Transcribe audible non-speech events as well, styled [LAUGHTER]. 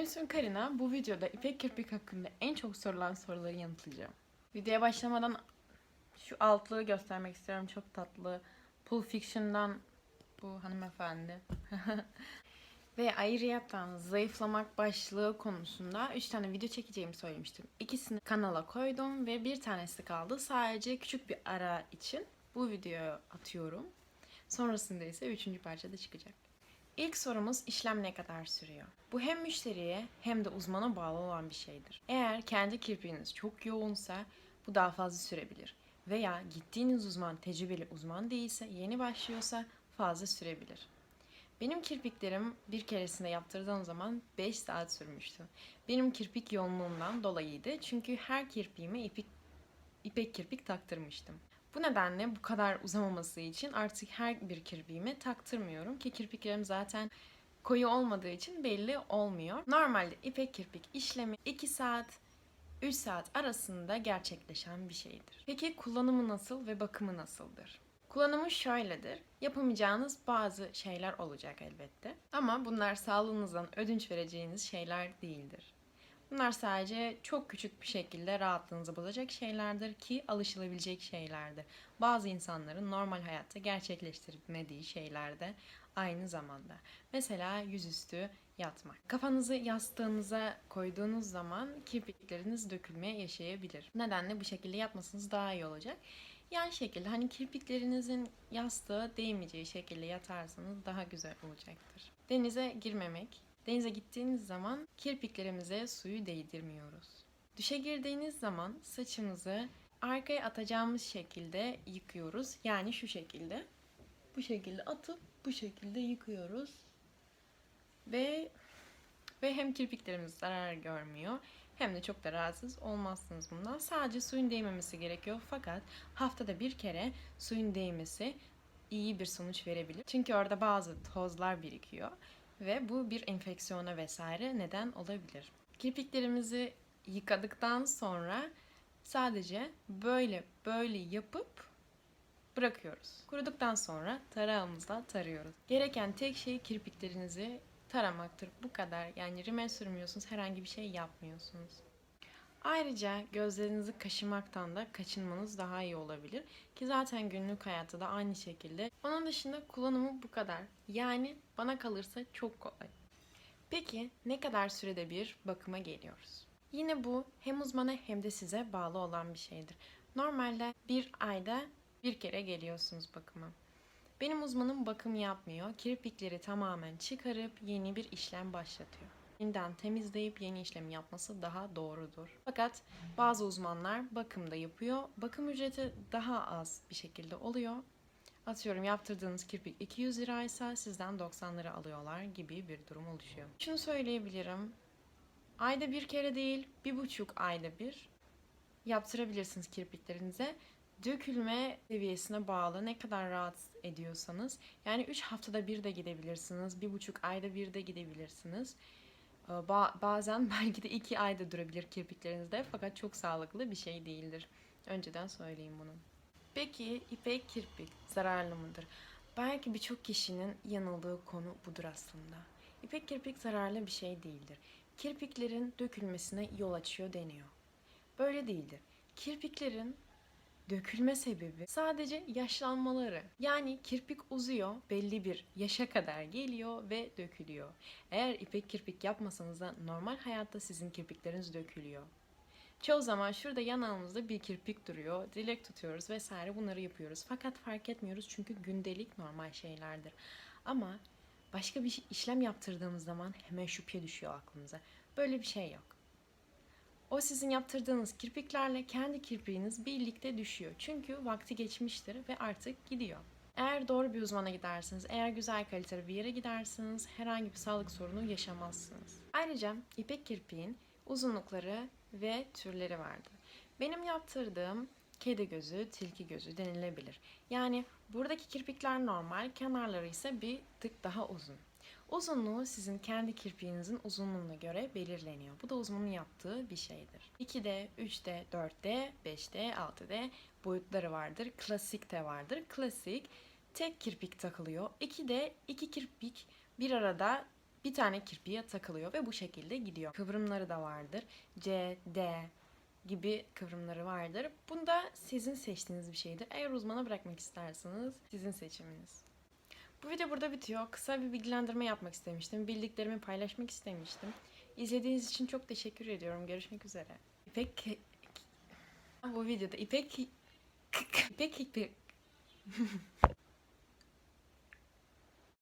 İsmim Karina. Bu videoda ipek kirpik hakkında en çok sorulan soruları yanıtlayacağım. Videoya başlamadan şu altlığı göstermek istiyorum. Çok tatlı. Pulp Fiction'dan bu hanımefendi. [LAUGHS] Ve ayrıyeten zayıflamak başlığı konusunda 3 tane video çekeceğimi söylemiştim. İkisini kanala koydum ve bir tanesi kaldı. Sadece küçük bir ara için bu videoyu atıyorum. Sonrasında ise üçüncü parçada çıkacak. İlk sorumuz işlem ne kadar sürüyor? Bu hem müşteriye hem de uzmana bağlı olan bir şeydir. Eğer kendi kirpiğiniz çok yoğunsa bu daha fazla sürebilir. Veya gittiğiniz uzman tecrübeli uzman değilse, yeni başlıyorsa fazla sürebilir. Benim kirpiklerim bir keresinde yaptırdığım zaman 5 saat sürmüştü. Benim kirpik yoğunluğumdan dolayıydı. Çünkü her kirpiğime ipek, ipek kirpik taktırmıştım. Bu nedenle bu kadar uzamaması için artık her bir kirpiğime taktırmıyorum ki kirpiklerim zaten koyu olmadığı için belli olmuyor. Normalde ipek kirpik işlemi 2 saat 3 saat arasında gerçekleşen bir şeydir. Peki kullanımı nasıl ve bakımı nasıldır? Kullanımı şöyledir. Yapamayacağınız bazı şeyler olacak elbette. Ama bunlar sağlığınızdan ödünç vereceğiniz şeyler değildir. Bunlar sadece çok küçük bir şekilde rahatlığınızı bozacak şeylerdir ki alışılabilecek şeylerdir. Bazı insanların normal hayatta gerçekleştirmediği şeylerde aynı zamanda. Mesela yüzüstü yatmak. Kafanızı yastığınıza koyduğunuz zaman kirpikleriniz dökülmeye yaşayabilir. Nedenle bu şekilde yatmasanız daha iyi olacak. Yani şekilde hani kirpiklerinizin yastığa değmeyeceği şekilde yatarsanız daha güzel olacaktır. Denize girmemek. Denize gittiğiniz zaman kirpiklerimize suyu değdirmiyoruz. Duşa girdiğiniz zaman saçımızı arkaya atacağımız şekilde yıkıyoruz. Yani şu şekilde. Bu şekilde atıp bu şekilde yıkıyoruz. Ve ve hem kirpiklerimiz zarar görmüyor hem de çok da rahatsız olmazsınız bundan. Sadece suyun değmemesi gerekiyor fakat haftada bir kere suyun değmesi iyi bir sonuç verebilir. Çünkü orada bazı tozlar birikiyor ve bu bir enfeksiyona vesaire neden olabilir. Kirpiklerimizi yıkadıktan sonra sadece böyle böyle yapıp bırakıyoruz. Kuruduktan sonra tarağımızla tarıyoruz. Gereken tek şey kirpiklerinizi taramaktır. Bu kadar. Yani rimel sürmüyorsunuz, herhangi bir şey yapmıyorsunuz. Ayrıca gözlerinizi kaşımaktan da kaçınmanız daha iyi olabilir. Ki zaten günlük hayatta da aynı şekilde. Onun dışında kullanımı bu kadar. Yani bana kalırsa çok kolay. Peki ne kadar sürede bir bakıma geliyoruz? Yine bu hem uzmana hem de size bağlı olan bir şeydir. Normalde bir ayda bir kere geliyorsunuz bakıma. Benim uzmanım bakım yapmıyor. Kirpikleri tamamen çıkarıp yeni bir işlem başlatıyor. Yeniden temizleyip yeni işlem yapması daha doğrudur. Fakat bazı uzmanlar bakım da yapıyor. Bakım ücreti daha az bir şekilde oluyor. Atıyorum yaptırdığınız kirpik 200 liraysa sizden 90 lira alıyorlar gibi bir durum oluşuyor. Şunu söyleyebilirim. Ayda bir kere değil, bir buçuk ayda bir yaptırabilirsiniz kirpiklerinize dökülme seviyesine bağlı ne kadar rahatsız ediyorsanız yani 3 haftada bir de gidebilirsiniz, bir buçuk ayda bir de gidebilirsiniz. Ee, Ba- bazen [LAUGHS] belki de 2 ayda durabilir kirpiklerinizde fakat çok sağlıklı bir şey değildir. Önceden söyleyeyim bunu. Peki ipek kirpik zararlı mıdır? Belki birçok kişinin yanıldığı konu budur aslında. İpek kirpik zararlı bir şey değildir. Kirpiklerin dökülmesine yol açıyor deniyor. Böyle değildir. Kirpiklerin dökülme sebebi sadece yaşlanmaları. Yani kirpik uzuyor, belli bir yaşa kadar geliyor ve dökülüyor. Eğer ipek kirpik yapmasanız da normal hayatta sizin kirpikleriniz dökülüyor. Çoğu zaman şurada yanağımızda bir kirpik duruyor, dilek tutuyoruz vesaire bunları yapıyoruz. Fakat fark etmiyoruz çünkü gündelik normal şeylerdir. Ama başka bir işlem yaptırdığımız zaman hemen şüphe düşüyor aklımıza. Böyle bir şey yok. O sizin yaptırdığınız kirpiklerle kendi kirpiğiniz birlikte düşüyor. Çünkü vakti geçmiştir ve artık gidiyor. Eğer doğru bir uzmana gidersiniz, eğer güzel kaliteli bir yere gidersiniz herhangi bir sağlık sorunu yaşamazsınız. Ayrıca ipek kirpiğin uzunlukları ve türleri vardır. Benim yaptırdığım kedi gözü, tilki gözü denilebilir. Yani buradaki kirpikler normal, kenarları ise bir tık daha uzun. Uzunluğu sizin kendi kirpiğinizin uzunluğuna göre belirleniyor. Bu da uzmanın yaptığı bir şeydir. 2D, 3D, 4D, 5D, 6D boyutları vardır. Klasik de vardır. Klasik tek kirpik takılıyor. 2D iki kirpik bir arada bir tane kirpiğe takılıyor ve bu şekilde gidiyor. Kıvrımları da vardır. C, D gibi kıvrımları vardır. Bunda sizin seçtiğiniz bir şeydir. Eğer uzmana bırakmak isterseniz sizin seçiminiz. Bu video burada bitiyor. Kısa bir bilgilendirme yapmak istemiştim. Bildiklerimi paylaşmak istemiştim. İzlediğiniz için çok teşekkür ediyorum. Görüşmek üzere. İpek bu videoda İpek İpek İpek [LAUGHS]